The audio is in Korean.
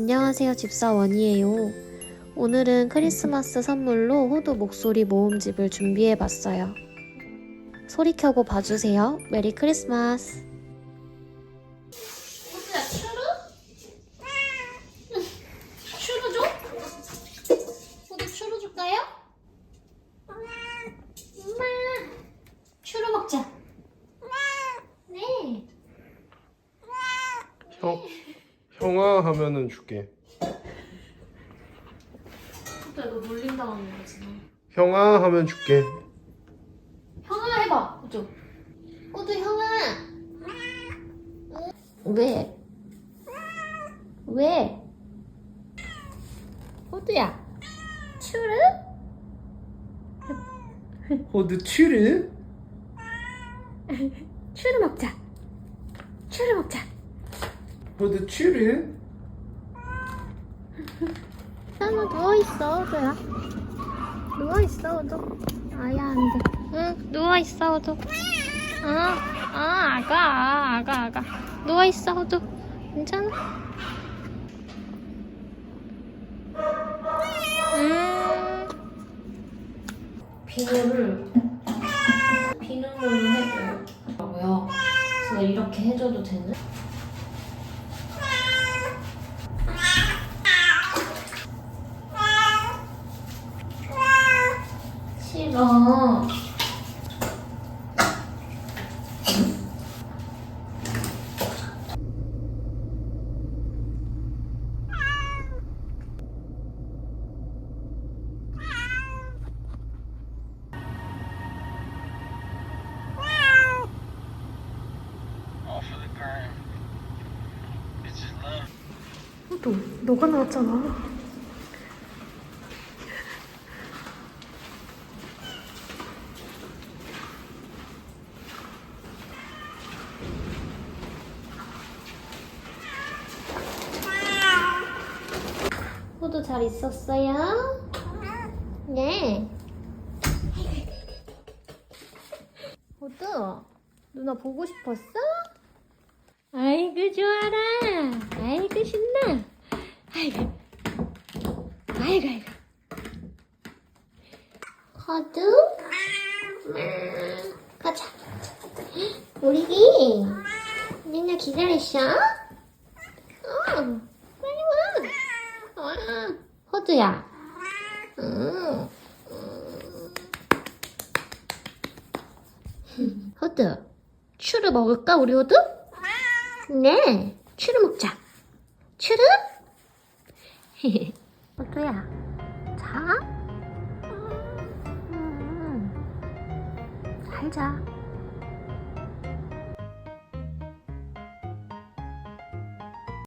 안녕하세요. 집사 원이에요. 오늘은 크리스마스 선물로 호두 목소리 모음집을 준비해봤어요. 소리 켜고 봐주세요. 메리 크리스마스. 호두야 추루? 추루 줘? 호두 추루 줄까요? 엄마 추루 먹자 네 형, 형아 하면은 줄게. 호두야 너 놀림 당하는 거지 형아 하면 줄게. 형아 해봐 호두 호두 형아 왜? 왜? 호두야 추루? 호드 추르? 추루 먹자 추루 먹자 호드 추르? 나너 누워 있어 호두야 누워 있어 호두? 아야 안 돼. 응? 누워 있어 호두? 어, 아 아가 아가 아가. 누워 있어 호두? 괜찮아? 음. 비누를 비누로 해줘요. 그래서 이렇게 해줘도 되는? 호두, 너가 나왔잖아. 호두 잘 있었어요? 네. 호두, 누나 보고 싶었어? 아이고 좋아라. 아이고 신나. 아이고. 아이고 아이고. 음, 가자. 우리 니나 기다렸어? 어, 빨리 와. 와, 호두야. 음. 음. 호두, 추루 먹을까 우리 호두? 네, 추루 먹자. 추루? 호두야, 자. 음. 잘 자.